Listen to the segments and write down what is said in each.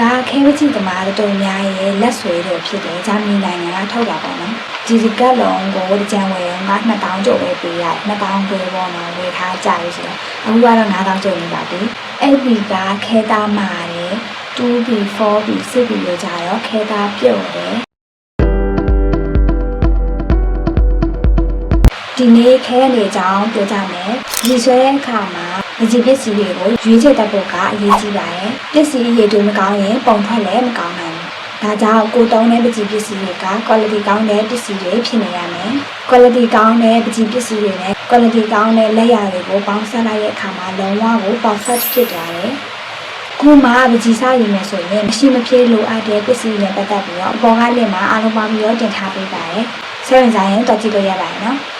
ဒါခဲမချီသမားတို့များရဲ့လက်ဆွဲတော်ဖြစ်တယ်ဂျာမနီနိုင်ငံကထုတ်တာပေါ့နော်ဒီဒီကက်လုံးကိုဒီကြံဝယ်က2000ကျော်ပဲပေးရတယ်2000ကျွဲပေါ့နော်ဝယ်ထားကြပြီဆိုတော့အခုကတော့9000ကျော်နေပါပြီအဲ့ဒီကခဲသားမာတယ် 2B 4B 6B လို့ကြတော့ခဲသားပြုတ်တယ်ဒီနေ့ခဲရနေကြောင်းပြောကြမယ်ဒီဆွဲတဲ့အခါမှာ မကြီးပစ္စည်းတွေကိုရွေးချယ်တတ်ဖို့ကအရေးကြီးပါတယ်ပစ္စည်းရေတွေမကောင်းရင်ပုံထွက်လည်းမကောင်းနိုင်ဘူးဒါကြောင့်ကိုတုံးတဲ့ပကြီးပစ္စည်းတွေက quality ကောင်းတဲ့ပစ္စည်းတွေဖြစ်နေရမယ် quality ကောင်းတဲ့ပကြီးပစ္စည်းတွေနဲ့ quality ကောင်းတဲ့လက်ရာတွေကိုပေါင်းစပ်လိုက်တဲ့အခါမှာလုံးဝကို perfect ဖြစ်သွားတယ်ခုမှပကြီးစားရည်မယ်ဆိုရင်မရှိမဖြစ်လိုအပ်တဲ့ပစ္စည်းတွေနဲ့ပတ်သက်ပြီးတော့အပေါ်ကလက်မှာအားလုံးပေါင်းပြီးတော့တင်ထားပေးပါတယ်။ဆက်ရင်ဆိုင်ရင်တော့ကြည့်လို့ရပါတယ်နော်။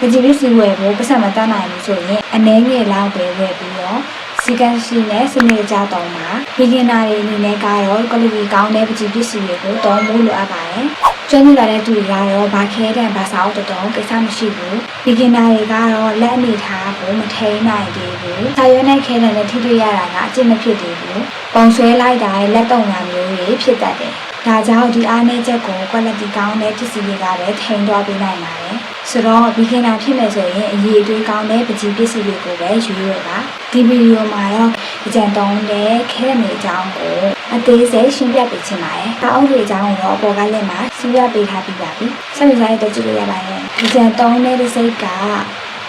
ပကြီးပစ္စည်းဝယ်ဖို့ပတ်စံမတတ်နိုင်ဘူးဆိုရင်အနည်းငယ်လောက်ပဲဝယ်ပြီးတော့စီကံရှိနဲ့စနစ်ကြတော့မှာ beginner တွေအနေနဲ့ကတော့ quality ကောင်းတဲ့ပကြီးပစ္စည်းတွေကိုတောင်းဖို့လိုအပ်ပါတယ်။ကျွမ်းကျင်လာတဲ့သူတွေကတော့ဘာခဲတဲ့ဘာစာအုပ်တော်တော်ကိစ္စမရှိဘူး။ beginner တွေကတော့လက်အနေထားကိုမထိန်နိုင်သေးဘူး။ဆာရွက်နဲ့ခဲတဲ့နဲ့ထိတွေ့ရတာကအကျင့်မဖြစ်သေးဘူး။ပုံဆွဲလိုက်တာရဲ့လက်တုံတာမျိုးတွေဖြစ်တတ်တယ်။ဒါကြောင့်ဒီအားနည်းချက်ကို quality ကောင်းတဲ့ပစ္စည်းတွေကပဲထိန်တော့ပေးနိုင်ပါတယ်။ ဆိုတော့ beginner ဖြစ်မယ်ဆိုရင်အရေးအသွေးကောင်းတဲ့ပစ္စည်းပစ္စည်းတွေကိုပဲယူရပါ။ဒီဗီဒီယိုမှာတော့အကြံတောင်းတဲ့ခဲတဲ့နေအကြောင်းကိုအသေးစိတ်ရှင်းပြပေးချင်ပါတယ်။အောက်တွေအကြောင်းကိုတော့အပေါ်ကလက်မှာရှင်းပြပေးထားပြီးပါပြီ။ဆက်ပြီးစားရတော့ကြည့်လို့ရပါတယ်။အကြံတောင်းတဲ့စိတ်က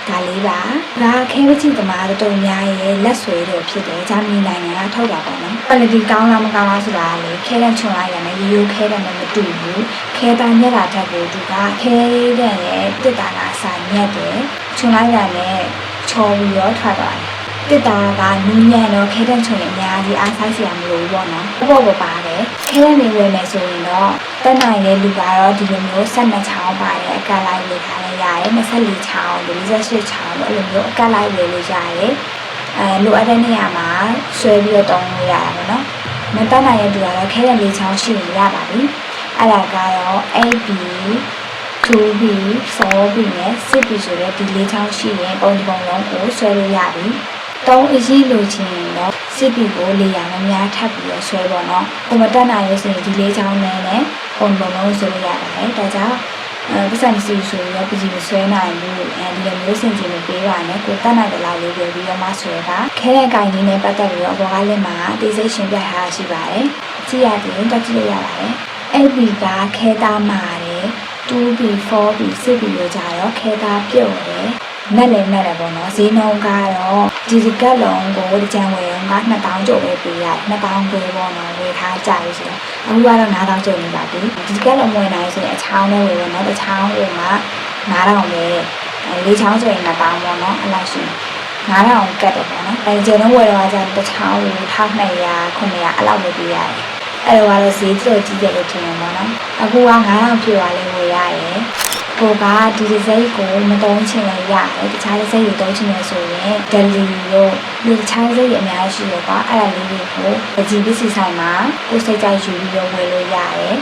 ဒါလေးပါဒါခဲပချီသမားတို့များရဲ့လက်ဆွဲတော်ဖြစ်တယ်ဂျာမနီနိုင်ငံကထုတ်တာပေါ့နော် quality ကောင်းလားမကောင်းလားဆိုတာကလေခဲတဲ့ချုံလိုက်ရတယ်ရိုးရိုးခဲတဲ့နဲ့မတူဘူးခဲတာညက်တာထက်ကိုသူကခဲတဲ့ရဲ့တစ်တာကအစာညက်တယ်ချုံလိုက်ရတယ်ချော်ပြီးတော့ထွက်သွားတယ် တစ်တာကနူးညံ့တော့ခဲတဲ့ချုံရအများကြီးအားဆိုင်စရာမလိုဘူးပေါ့နော်ပေါ့ပေါ့ပါတယ်ခဲတဲ့နေဝင်မယ်ဆိုရင်တော့တက်နိုင်တဲ့လူကတော့ဒီလိုမျိုးဆက်နှစ်ချောင်းပါတယ်အကန့်လိုက်လေးထားလိုက်ရတယ်24ချောင်း48ချောင်းလို့အဲ့လိုမျိုးအကန့်လိုက်ဝယ်လို့ရတယ်အဲလိုအပ်တဲ့နေရာမှာဆွဲပြီးတော့တောင်းလို့ရတာပေါ့နော်မတက်နိုင်တဲ့သူကတော့ခဲတဲ့လေးချောင်းရှိရင်ရပါပြီအဲ့ဒါကတော့ AB 2B 4B နဲ့ 6B ဆိုတဲ့ဒီလေးချောင်းရှိရင်ပုံဒီပုံလုံးကိုဆွဲလို့ရပြီ တောင်းအရေးလိုချင်ရင်တော့ CP ကိုလေယာမများထပ်ပြီးတော့ဆွဲပေါ့နော်။ဟိုမတက်နိုင်ရဆိုရင်ဒီလေးချောင်းနဲ့နဲ့ပုံပုံလုံးဆွဲလို့ရပါတယ်။ဒါကြောင့်အဲပတ်စံစီဆိုပြီးတော့ပြည်စီမဆွဲနိုင်ဘူး။အဲဒီလိုမျိုးစင်ကြင်မပေးပါနဲ့ကိုတက်နိုင်တဲ့လောက်လေးပဲပြီးတော့မှဆွဲတာ။ခဲတဲ့ကင်လေးနဲ့ပတ်သက်ပြီးတော့ဘောကလေးမှာအသေးစိတ်ရှင်းပြထားတာရှိပါတယ်။ကြည့်ရတယ်တက်ကြည့်လို့ရပါတယ်။ AB ကခဲသားမာတယ်။ 2B 4B 6B လို့ကြတော့ခဲသားပြုတ်တယ်။ နဲ့လည်းနဲ့လည်းပေါ့နော်ဈေးနှုန်းကတော့ဒီဒီကက်လုံးကိုဒီကြံဝယ်က2000ကျော်ပဲပေးရတယ်2000ကျွဲပေါ့နော်ဝယ်ထားကြပြီဆိုတော့အခုကတော့9000ကျော်နေပါပြီဒီကက်လုံးဝယ်နိုင်ဆိုရင်အချောင်းနဲ့ဝယ်ရနော်တစ်ချောင်းကိုမှ9000ပဲလေးချောင်းဆိုရင်1000ပေါ့နော်အဲ့လောက်ရှိ9000ကတ်တော့ပေါ့နော်အဲကျန်တော့ဝယ်တော့ကျတစ်ချောင်းကို1200 900အဲ့လောက်ပဲပေးရတယ်အဲ့တော့ကတော့ဈေးတော်ကြီးတယ်လို့ထင်တယ်ပေါ့နော်အခုက9000ပြည့်သွားလဲဝယ်ရတယ် ကိုကဒီဒီဇိတ်ကိုမတုံးချင်လည်းရတယ်တခြားဒီဇိတ်ကိုတုံးချင်လို့ဆိုရင်ဒလီတို့ဒီတခြားဒီဇိတ်အများကြီးရှိတော့ကွာအဲ့ဒါလေးတွေကိုအကြည့်ပစ္စည်းဆိုင်မှာကိုစိတ်ကြိုက်ယူပြီးတော့ဝယ်လို့ရတယ်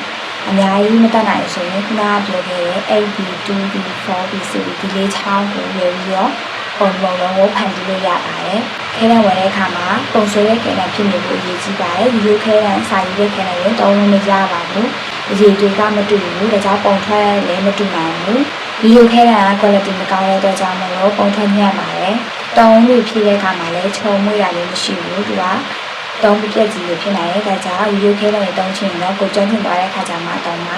အများကြီးမတတ်နိုင်ဆိုရင်ခုနကပြောခဲ့တဲ့ AB 2B 4B 6B ဒီလေးချောင်းကိုဝယ်ပြီးတော့ပုံပုံလုံးကိုဖန်တီးလို့ရပါတယ်ခဲတဲ့ဝယ်တဲ့အခါမှာပုံဆွဲတဲ့ခဲတဲ့ဖြစ်နေဖို့အရေးကြီးပါတယ်ဒီလိုခဲတဲ့စာရေးတဲ့ခဲတဲ့ရင်တောင်းလို့မရပါဘူး အရင်တင်ကမတူဘူးဒါကြောင့်ပုံထွက်လည်းမတူနိုင်ဘူးဗီဒီယိုခဲတာ quality မကောင်းတဲ့အတွက်ကြောင့်မလို့ပုံထွက်ညံ့ပါတယ်တောင်းလို့ဖြည့်တဲ့အခါမှာလည်းခြုံမွေ့ရလည်းမရှိဘူးသူကတောင်းပြည့်ကြီးဖြစ်နိုင်တဲ့ဒါကြောင့်ဗီဒီယိုခဲတဲ့တောင်းချင်တော့ကိုကြွန့်ချင်သွားတဲ့အခါကျမှတောင်းမှာ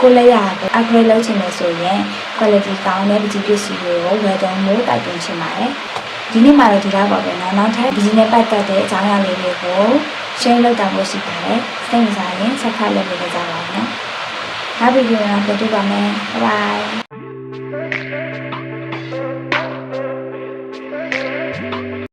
ကိုလည်းရကို upgrade လုပ်ချင်လို့ဆိုရင် quality ကောင်းတဲ့ပစ္စည်းပစ္စည်းတွေကိုဝယ်တော့မို့တိုက်တွန်းချင်ပါတယ်ဒီနေ့မှာတော့ဒီလောက်ပါပဲနော်နောက်ထပ်ဒီနေ့ပတ်သက်တဲ့အကြောင်းအရာလေးတွေကို share လုပ်တာမျိုးရှိပါတယ်စိတ်ဝင်စားရင် subscribe လုပ်ပေးကြပါ วิดีโอหน้าไปดูกันแม่บ๊ายบาย